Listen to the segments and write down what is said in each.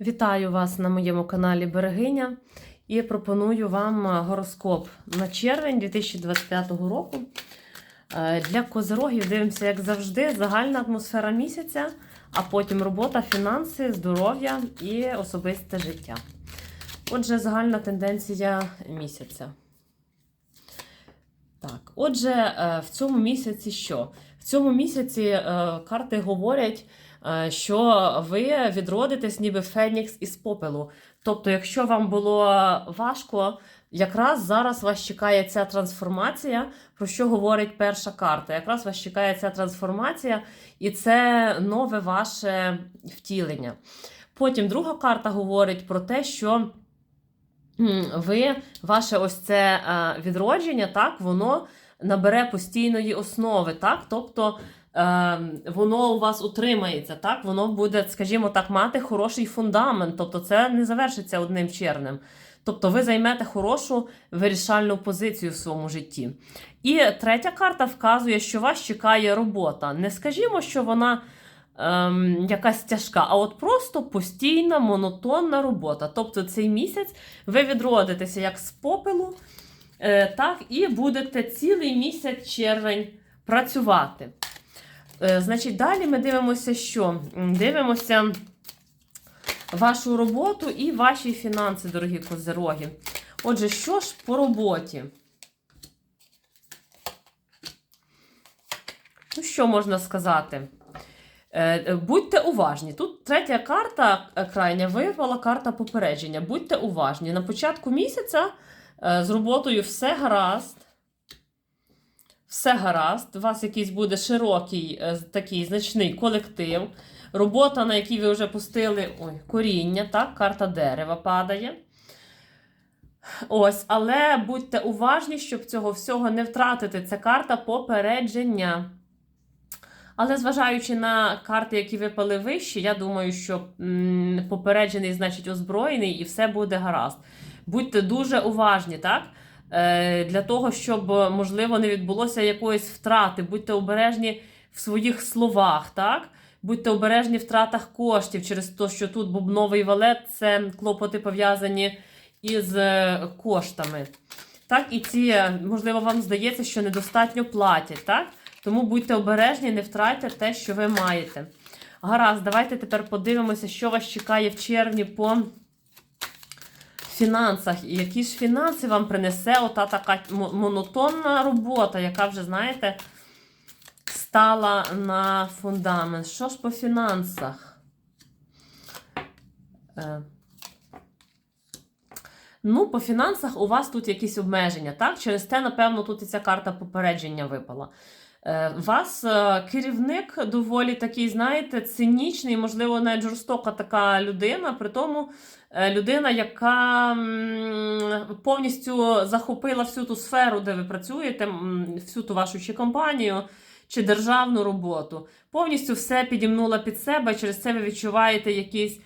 Вітаю вас на моєму каналі Берегиня і пропоную вам гороскоп на червень 2025 року. Е, Для козирогів дивимося, як завжди, загальна атмосфера місяця, а потім робота, фінанси, здоров'я і особисте життя. Отже, загальна тенденція місяця. Так, отже, е, в цьому місяці що? В цьому місяці е, карти говорять, е, що ви відродитесь ніби Фенікс із попелу. Тобто, якщо вам було важко, якраз зараз вас чекає ця трансформація, про що говорить перша карта. Якраз вас чекає ця трансформація, і це нове ваше втілення. Потім друга карта говорить про те, що ви, ваше ось це е, відродження, так, воно набере постійної основи, так, тобто е, воно у вас утримається, так, воно буде, скажімо так, мати хороший фундамент, тобто це не завершиться одним чернем. Тобто ви займете хорошу вирішальну позицію в своєму житті. І третя карта вказує, що вас чекає робота. Не скажімо, що вона ем, якась тяжка, а от просто постійна, монотонна робота. Тобто цей місяць ви відродитеся як з попелу, е, так, і будете цілий місяць червень працювати. Е, значить, далі ми дивимося, що? Дивимося вашу роботу і ваші фінанси, дорогі козироги. Отже, що ж по роботі? Ну, що можна сказати? Е, е, Будьте уважні. Тут третя карта крайня випала карта попередження. Будьте уважні. На початку місяця з роботою все гаразд. Все гаразд. У вас якийсь буде широкий, е, такий значний колектив. Робота, на якій ви вже пустили ой, коріння, так, карта дерева падає. Ось, але будьте уважні, щоб цього всього не втратити. Це карта попередження. Але зважаючи на карти, які випали вищі, я думаю, що попереджений, значить, озброєний, і все буде гаразд. Будьте дуже уважні, так? Е, для того, щоб, можливо, не відбулося якоїсь втрати. Будьте обережні в своїх словах, так? Будьте обережні в втратах коштів через те, що тут бубновий валет це клопоти пов'язані із е, коштами. Так, і ці, е, можливо, вам здається, що недостатньо платять, так? Тому будьте обережні, не втратьте те, що ви маєте. Гаразд, давайте тепер подивимося, що вас чекає в червні по фінансах. І які ж фінанси вам принесе ота така монотонна робота, яка вже, знаєте, стала на фундамент. Що ж по фінансах? Е. Ну, по фінансах у вас тут якісь обмеження, так? Через те, напевно, тут і ця карта попередження випала. Е, вас е, керівник доволі такий, знаєте, цинічний, можливо, навіть жорстока така людина, при тому е, людина, яка повністю захопила всю ту сферу, де ви працюєте, всю ту вашу чи компанію, чи державну роботу. Повністю все підімнула під себе, через це ви відчуваєте якісь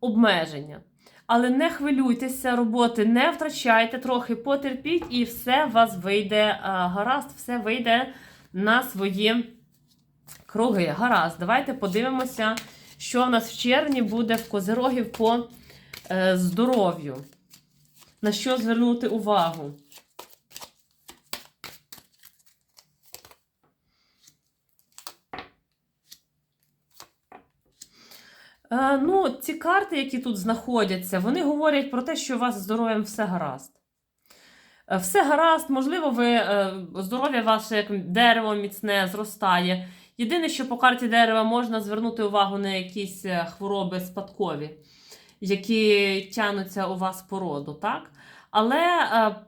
обмеження. Але не хвилюйтеся, роботи не втрачайте, трохи потерпіть, і все у вас вийде гаразд, все вийде на свої круги. Гаразд, давайте подивимося, що в нас в червні буде в козирогів по е, здоров'ю. На що звернути увагу? Е, ну, ці карти, які тут знаходяться, вони говорять про те, що у вас здоров'ям все гаразд. Е, Все гаразд, можливо, ви е, здоров'я ваше як дерево міцне зростає. Єдине, що по карті дерева можна звернути увагу на якісь е, хвороби спадкові, які тянуться у вас по роду, так? Але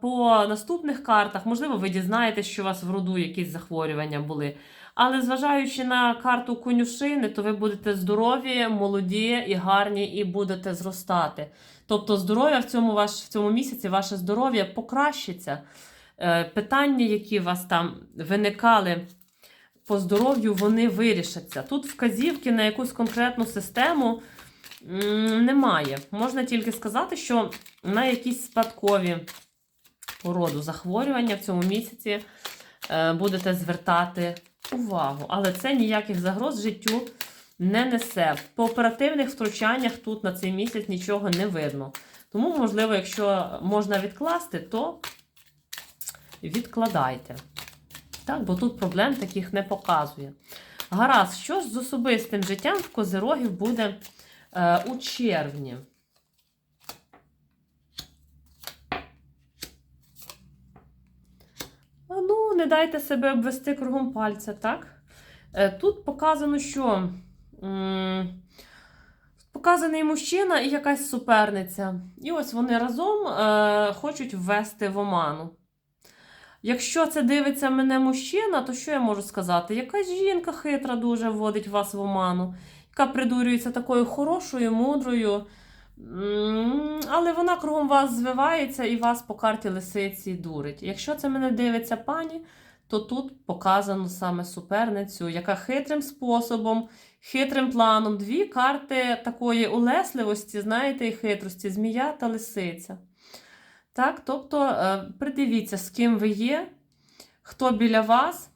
по наступних картах, можливо, ви дізнаєтесь, що у вас в роду якісь захворювання були. Але зважаючи на карту конюшини, то ви будете здорові, молоді і гарні, і будете зростати. Тобто здоров'я в цьому ваш, в цьому місяці, ваше здоров'я покращиться. Е, питання, які у вас там виникали по здоров'ю, вони вирішаться. Тут вказівки на якусь конкретну систему немає. Можна тільки сказати, що на якісь спадкові породу захворювання в цьому місяці е, будете звертати увагу. Але це ніяких загроз життю не несе. По оперативних втручаннях тут на цей місяць нічого не видно. Тому, можливо, якщо можна відкласти, то відкладайте. Так, бо тут проблем таких не показує. Гаразд, що з особистим життям в козирогів буде е, у червні? А Ну, не дайте себе обвести кругом пальця, так? Е, Тут показано, що показаний мужчина і якась суперниця. І ось вони разом е, хочуть ввести в оману. Якщо це дивиться мене мужчина, то що я можу сказати? Якась жінка хитра дуже вводить вас в оману, яка придурюється такою хорошою, мудрою. Але вона кругом вас звивається і вас по карті лисиці дурить. Якщо це мене дивиться пані, то тут показано саме суперницю, яка хитрим способом, хитрим планом, дві карти такої улесливості, знаєте, і хитрості, змія та лисиця. Так, тобто е, придивіться, з ким ви є, хто біля вас,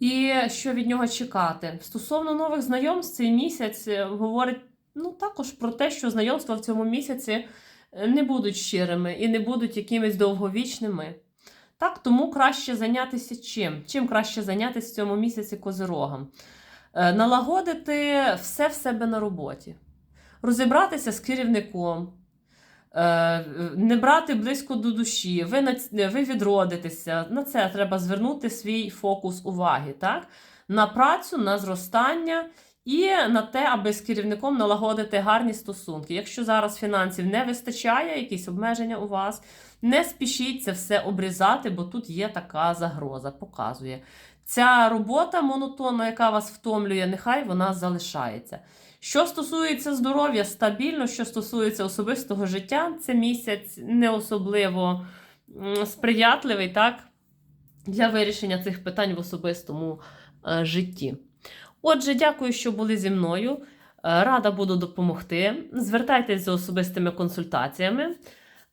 і що від нього чекати. Стосовно нових знайомств, цей місяць е, говорить ну, також про те, що знайомства в цьому місяці е, не будуть щирими і не будуть якимись довговічними. Так, тому краще зайнятися чим? Чим краще зайнятися в цьому місяці козирогам? Е, Налагодити все в себе на роботі, розібратися з керівником, е, не брати близько до душі, ви, ви відродитеся. На це треба звернути свій фокус уваги. Так? На працю, на зростання і на те, аби з керівником налагодити гарні стосунки. Якщо зараз фінансів не вистачає, якісь обмеження у вас, не спішіть це все обрізати, бо тут є така загроза, показує. Ця робота монотонна, яка вас втомлює, нехай вона залишається. Що стосується здоров'я, стабільно, що стосується особистого життя, це місяць не особливо сприятливий так, для вирішення цих питань в особистому е, житті. Отже, дякую, що були зі мною. Е, Рада буду допомогти. Звертайтесь за особистими консультаціями.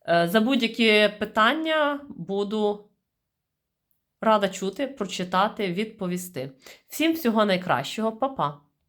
Е, За будь-які питання буду рада чути, прочитати, відповісти. Всім всього найкращого, Па-па!